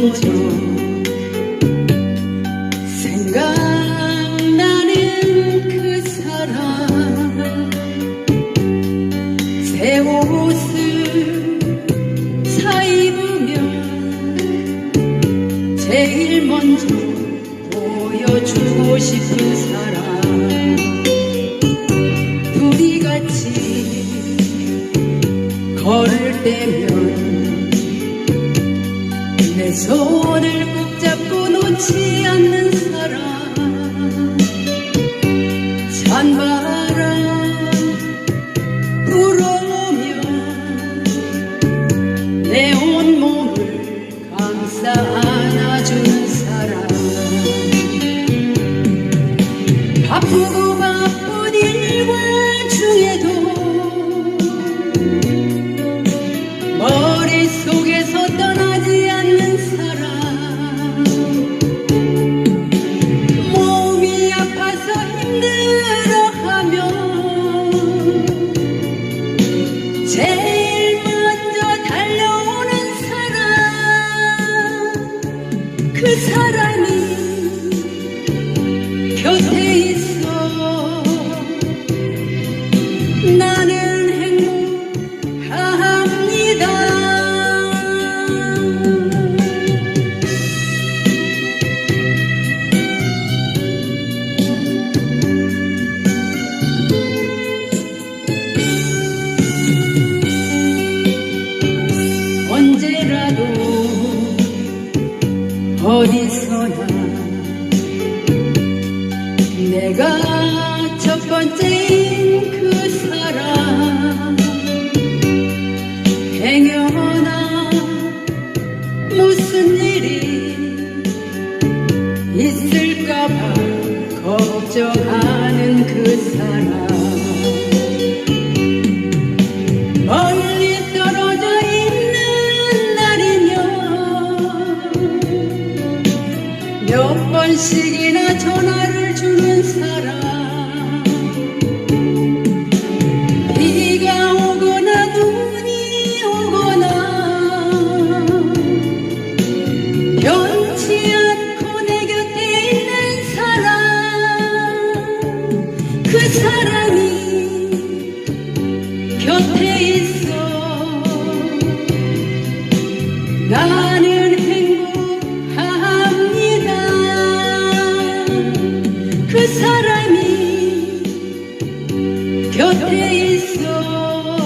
먼저 생각나는 그 사람 새 옷을 사 입으면 제일 먼저 보여주고 싶은 사람. 둘이 같이 걸을 때면 내 손을 꼭 잡고 놓지 않는 그 사람이 곁에 있어. 나는 행복합니다. 언제라도 어디서나 내가 첫 번째인 그 사람. 행여나 무슨 일이 있을까봐 걱정하는 그 사람 몇 번씩이나 전화를 주는 사람. 비가 오거나 눈이 오거나 변치 않고 내 곁에 있는 사람. 그 사람이 곁에 있어 say so.